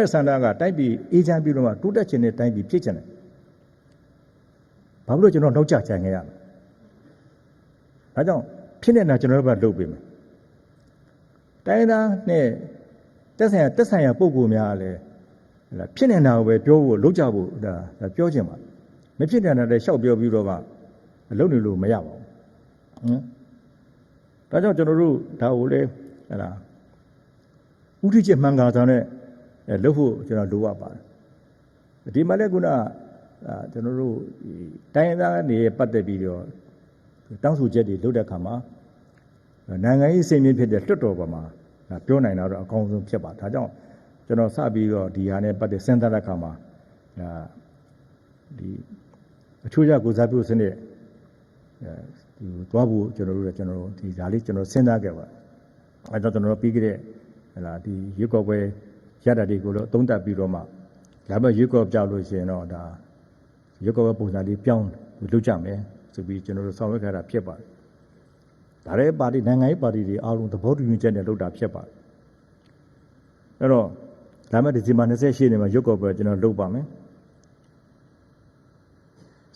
ရဲ့ဆန္ဒကတိုက်ပြီးအေးချမ်းပြီးတော့မှတိုးတက်ခြင်းနဲ့တိုက်ပြီးဖြစ်ခြင်းတယ်ဘာလို့ကျွန်တော်နှောက်ကြချင်ခဲ့ရလဲဒါကြောင့်ဖြစ်နေတာကျွန်တော်တို့ကလုပ်ပေးမယ်တိုင်းသားနဲ့တက်ဆိုင်ရတက်ဆိုင်ရပုံကူများလည်းဟလာဖြစ်နေတာကိုပဲပြောဖို့လုပ်ကြဖို့ဒါပြောခြင်းပါမဖြစ်နေတာလည်းရှောက်ပြောပြီးတော့မှလုပ်နေလို့မရပါဘူးဟမ်ဒါကြောင့်ကျွန်တော်တို့ဒါကိုလေဟလာဥထိချက်မှန်ကန်စွာနဲ့ အဲလုပ်ဖို့ကျွန်တော်လိုအပ်ပါတယ်ဒီမှာလည်းခုနအာကျွန်တော်တို့တိုင်းသားနေပတ်သက်ပြီးတော့တောင်းဆိုချက်တွေလုပ်တဲ့အခါမှာနိုင်ငံရေးစိတ်မြင့်ဖြစ်တဲ့တွတ်တော်ပေါ်မှာပြောနိုင်တာတော့အကောင်းဆုံးဖြစ်ပါဒါကြောင့်ကျွန်တော်စပြီးတော့ဒီဟာနဲ့ပတ်သက်စဉ်းစားတဲ့အခါမှာအာဒီအချို့ရကိုစားပြုစနစ်အဲဒီသွားဖို့ကျွန်တော်တို့ကျွန်တော်ဒီဒါလေးကျွန်တော်စဉ်းစားခဲ့ပါအဲတော့ကျွန်တော်ပြီးခဲ့တဲ့ဟလာဒီရွက်ကော်ပွဲ ရတာတွေကိုတော့သုံးသပ်ပြီးတော့မှဒါပေမဲ့ရွက်ကော်ပြောက်လို့ရှိရင်တော့ဒါရွက်ကော်ပွဲပုံစံလေးပြောင်းလုပ်ကြမယ်ဆိုပြီးကျွန်တော်တို့ဆောင်ရွက်ခဲ့တာဖြစ်ပါတယ်ဒါရဲပါတီနိုင်ငံရေးပါတီတွေအားလုံးသဘောတူညီချက်နဲ့လုပ်တာဖြစ်ပါတယ်အဲ့တော့ဒါမဲ့ဒီဇင်ဘာ28နေ့မှာရွက်ကော်ပွဲကျွန်တော်လုပ်ပါမယ်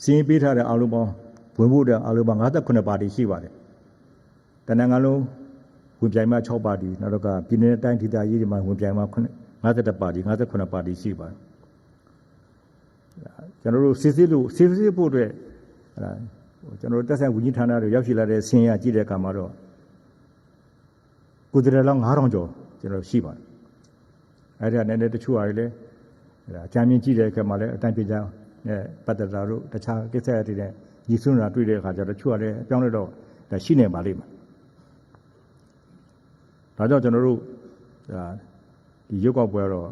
စီရင်ပေးထားတဲ့အားလုံးပေါင်းဝင်ဖို့တဲ့အားလုံးပေါင်း58ပါတီရှိပါတယ်တနင်္ဂနွေလုံးဝင်ပြိုင်မှာ6ပါတီနောက်တော့ကပြည်내တိုင်းဒေသကြီးတွေမှာဝင်ပြိုင်မှာ 51ပါတီ58ပါတီရှိပါတယ်ကျွန်တော်တို့စစ်စစ်လို့စစ်စစ်ဖို့အတွက်အဲကျွန်တော်တို့တက်ဆိုင်ဝန်ကြီးဌာနတွေရောက်ရှိလာတဲ့ဆင်းရကြည့်တဲ့အခါမှာတော့ကိုယ်တည်းလောင်း9000ကျော်ကျွန်တော်ရှိပါတယ်အဲ့ဒါနဲ့လည်းတချို့ဟာတွေလည်းအဲအကြမ်းမြင့်ကြည့်တဲ့အခါမှာလည်းအတိုင်းပြကြနဲ့ပတ်သက်တာတို့တခြားကိစ္စတွေနဲ့ညီစွန်းတာတွေ့တဲ့အခါကျတော့တချို့ကလည်းအပြောင်းလဲတော့ဒါရှိနေပါလိမ့်မယ်ဒါကြောင့်ကျွန်တော်တို့ဒါ ဒီရုပ်ောက်ပွဲတော့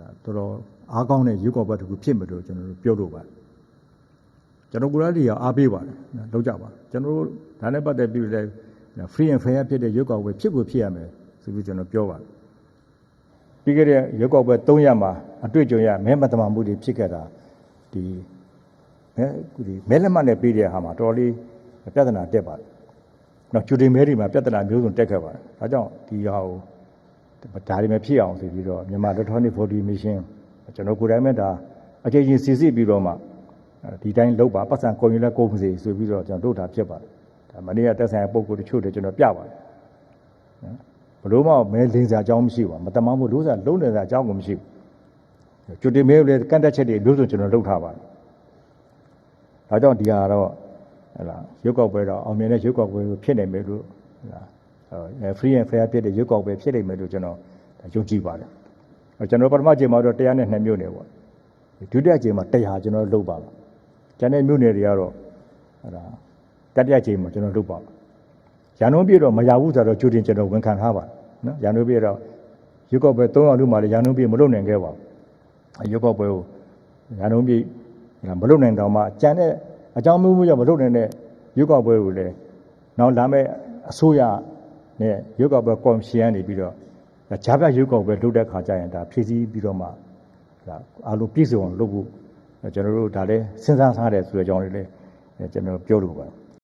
ဒါတော်တော်အားကောင်းတဲ့ရုပ်ောက်ပွဲတစ်ခုဖြစ်မယ်လို့ကျွန်တော်တို့ပြောလို့ပါတယ်ကျွန်တော်ကိုယ်တိုင်ကအားပေးပါတယ်လောက်ကြပါကျွန်တော်တို့ဒါနဲ့ပတ်သက်ပြီးလည်း free and fair ဖြစ်တဲ့ရုပ်ောက်ပွဲဖြစ်ကိုဖြစ်ရမယ်ဆိုပြီးကျွန်တော်ပြောပါတယ်ပြီးခဲ့တဲ့ရုပ်ောက်ပွဲ3ရက်မှာအတွေ့အကြုံရမဲမတမမှုတွေဖြစ်ခဲ့တာဒီမဲဒီမဲလက်မှတ်နဲ့ပြီးတဲ့ဟာမှာတော်တော်လေးပြဿနာတက်ပါတယ်နော်ကျူတင်မဲတွေမှာပြဿနာမျိုးစုံတက်ခဲ့ပါတယ်ဒါကြောင့်ဒီဟာကို ဒါတွေမဖြစ်အောင်ဆိုပြီးတော့မြန်မာ electronic voting machine ကျွန်တော်ကိုယ်တိုင်မဲ့ဒါအကြိမ်ချင်းစီစစ်ပြီးတော့မှဒီတိုင်းလုပ်ပါပတ်စံကုန်ရင်လည်းကုန်ပါစေဆိုပြီးတော့ကျွန်တော်တို့တာဖြစ်ပါတယ်ဒါမနေ့ကတက်ဆိုင်ပုံကိုတချို့တွေကျွန်တော်ပြပါတယ်နော်ဘလို့မှမဲလင်းစရာအကြောင်းမရှိပါဘူးမတမမို့လို့စားလုံးနေစရာအကြောင်းကိုမရှိဘူးကျွတ်တင်မဲလည်းကန့်တက်ချက်တွေမျိုးစုံကျွန်တော်လုပ်ထားပါတယ်ဒါကြောင့်ဒီဟာတော့ဟလာရုပ်ောက်ပွဲတော့အောင်မြင်တဲ့ရုပ်ောက်ပွဲကိုဖြစ်နိုင်မယ်လို့ဟလာအဲ free and fair ဖြစ်တဲ့ရုပ်ောက်ပွဲဖြစ်နိုင်မယ်လို့ကျွန်တော်ယုံကြည်ပါတယ်ကျွန်တော်ပထမချိန်မှာတော့102မြို့နယ်ပေါ့ဒုတိယချိန်မှာ100ကျွန်တော်လုပ်ပါလားကျန်တဲ့မြို့နယ်တွေကတော့ဟလာတတိယချိန်မှာကျွန်တော်လုပ်ပါလားရန်ကုန်ပြည်တော့မရဘူးဆိုတော့ကြိုတင်ကျွန်တော်ဝန်ခံထားပါနော်ရန်ကုန်ပြည်တော့ရုပ်ောက်ပွဲ300လူမှလည်းရန်ကုန်ပြည်မလုပ်နိုင်ခဲ့ပါဘူးရုပ်ောက်ပွဲကိုရန်ကုန်ပြည်မလုပ်နိုင်တော့မှကျန်တဲ့အကြောင်းမျိုးမျိုးကြောင့်မလုပ်နိုင်တဲ့ရုပ်ောက်ပွဲကိုလည်းနောက်လာမဲ့အစိုးရ နဲ့ရုပ်ောက်ပွဲကော်မရှင်ကနေပြီးတော့ဂျာပြရုပ်ောက်ပွဲလုပ်တဲ့ခါကျရင်ဒါဖြည့်ဆည်းပြီးတော့မှဒါအားလုံးပြည့်စုံအောင်လုပ်ဖို့ကျွန်တော်တို့ဒါလည်းစဉ်းစားထားတယ်ဆိုတဲ့အကြောင်းလေးလည်းကျွန်တော်ပြောလို့ပါ